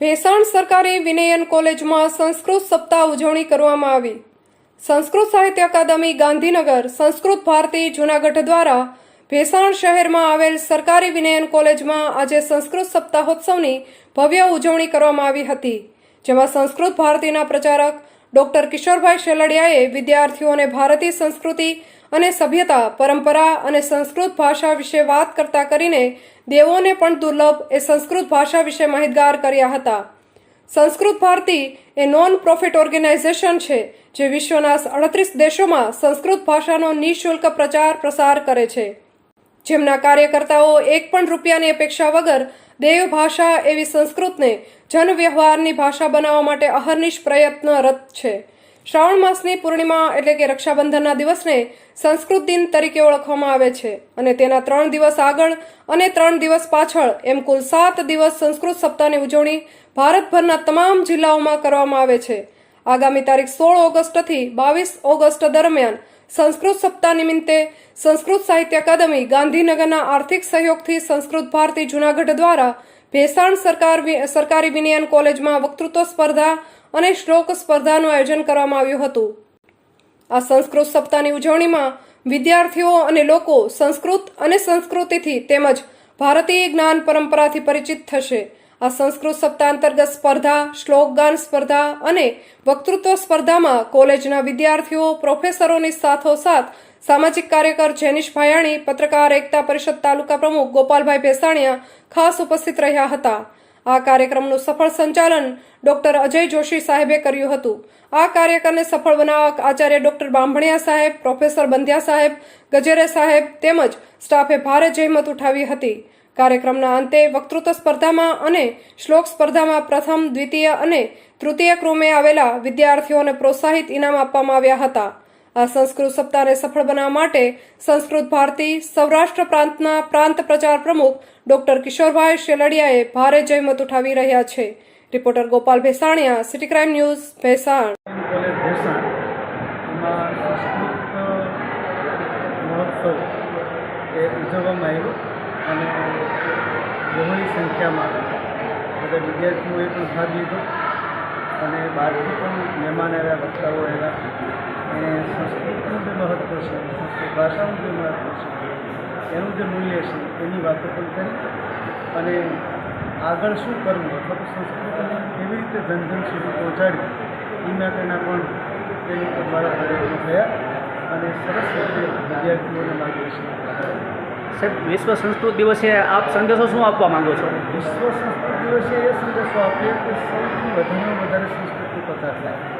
ભેસાણ સરકારી વિનયન કોલેજમાં સંસ્કૃત સપ્તાહ ઉજવણી કરવામાં આવી. સંસ્કૃત સાહિત્ય અકાદમી ગાંધીનગર, સંસ્કૃત ભારતી જૂનાગઢ દ્વારા ભેસાણ શહેરમાં આવેલ સરકારી વિનયન કોલેજમાં આજે સંસ્કૃત સપ્તાહોત્સવની ભવ્ય ઉજવણી કરવામાં આવી હતી, જેમાં સંસ્કૃત ભારતીના પ્રચારક ડોક્ટર કિશોરભાઈ શેલડિયાએ વિદ્યાર્થીઓને ભારતીય સંસ્કૃતિ અને સભ્યતા, પરંપરા અને સંસ્કૃત ભાષા વિશે વાત કરતા કરીને દેવોને પણ દુર્લભ એ સંસ્કૃત ભાષા વિશે માહિતગાર કર્યા હતા. સંસ્કૃત ભારતી એ નોન પ્રોફિટ ઓર્ગેનાઇઝેશન છે, જે વિશ્વના અડત્રીસ દેશોમાં સંસ્કૃત ભાષાનો નિઃશુલ્ક પ્રચાર પ્રસાર કરે છે. જેમના કાર્યકર્તાઓ એક પણ રૂપિયાની અપેક્ષા વગર દેવ ભાષા એવી સંસ્કૃતને જનવ્યવહારની ભાષા બનાવવા માટે અહર્નિશ પ્રયત્નરત છે. શ્રાવણ માસની પૂર્ણિમા એટલે કે રક્ષાબંધનના દિવસને સંસ્કૃત દિન તરીકે ઓળખવામાં આવે છે અને તેના ત્રણ દિવસ આગળ અને ત્રણ દિવસ પાછળ એમ કુલ સાત દિવસ સંસ્કૃત સપ્તાહની ઉજવણી ભારતભરના તમામ જિલ્લાઓમાં કરવામાં આવે છે. આગામી તારીખ સોળ ઓગસ્ટથી બાવીસ ઓગસ્ટ દરમિયાન સંસ્કૃત સપ્તાહ નિમિત્તે સંસ્કૃત સાહિત્ય અકાદમી ગાંધીનગરના આર્થિક સહયોગથી સંસ્કૃત ભારતી જૂનાગઢ દ્વારા ભેસાણ સરકાર સરકારી વિનયન કોલેજમાં વક્તૃત્વ સ્પર્ધા અને શ્લોક સ્પર્ધાનું આયોજન કરવામાં આવ્યું હતું. આ સંસ્કૃત સપ્તાહની ઉજવણીમાં વિદ્યાર્થીઓ અને લોકો સંસ્કૃત અને સંસ્કૃતિથી તેમજ ભારતીય જ્ઞાન પરંપરાથી પરિચિત થશે. આ સંસ્કૃત સપ્તાહ અંતર્ગત સ્પર્ધા, શ્લોક ગાન સ્પર્ધા અને વક્તૃત્વ સ્પર્ધામાં કોલેજના વિદ્યાર્થીઓ, પ્રોફેસરોની સાથોસાથ સામાજિક કાર્યકર જેનિશ ભાયાણી, પત્રકાર એકતા પરિષદ તાલુકા પ્રમુખ ગોપાલભાઈ ભેસાણીયા ખાસ ઉપસ્થિત રહ્યા હતા. આ કાર્યક્રમનું સફળ સંચાલન ડોક્ટર અજય જોશી સાહેબે કર્યું હતું. આ કાર્યક્રમને સફળ બનાવવા આચાર્ય ડોક્ટર બાંભણિયા સાહેબ, પ્રોફેસર બંધ્યા સાહેબ, ગજેરે સાહેબ તેમજ સ્ટાફે ભારે જહેમત ઉઠાવી હતી. કાર્યક્રમના અંતે વક્તૃત્વ સ્પર્ધામાં અને શ્લોક સ્પર્ધામાં પ્રથમ, દ્વિતીય અને તૃતીય ક્રમે આવેલા વિદ્યાર્થીઓને પ્રોત્સાહિત ઇનામ આપવામાં આવ્યા હતા. આ સંસ્કૃત સપ્તાહને સફળ બનાવવા માટે સંસ્કૃત ભારતી સૌરાષ્ટ્ર પ્રાંતના પ્રાંત પ્રચાર પ્રમુખ ડોક્ટર કિશોરભાઈ શેલડિયાએ ભારે જહેમત ઉઠાવી રહ્યા છે. Reporter Gopal Bhesaniya, city crime news, Bhesan. ઉજવવામાં આવ્યો. અને બહોળી સંખ્યામાં બધા વિદ્યાર્થીઓએ પણ ભાગ લીધો અને બહારથી પણ મહેમાન આવ્યા વક્તાઓ આવ્યા. અને સંસ્કૃતનું જે મહત્ત્વ છે, સંસ્કૃત ભાષાનું જે મહત્ત્વ છે, એનું જે મૂલ્ય છે, એની વાતો પણ કરી. અને આગળ શું કરવું? અથવા તો સંસ્કૃતિને કેવી રીતે જન સુધી પહોંચાડવી? એ માટેના પણ તે દ્વારા પ્રયત્નો થયા. અને સરસ રીતે વિદ્યાર્થીઓને માર્ગદર્શન. સાહેબ, વિશ્વ સંસ્કૃત દિવસે આપ સંદેશો શું આપવા માંગો છો? વિશ્વ સંસ્કૃત દિવસે એ સંદેશો આપ્યો કે સૌથી વધારેમાં વધારે સંસ્કૃતિ પસાર થાય.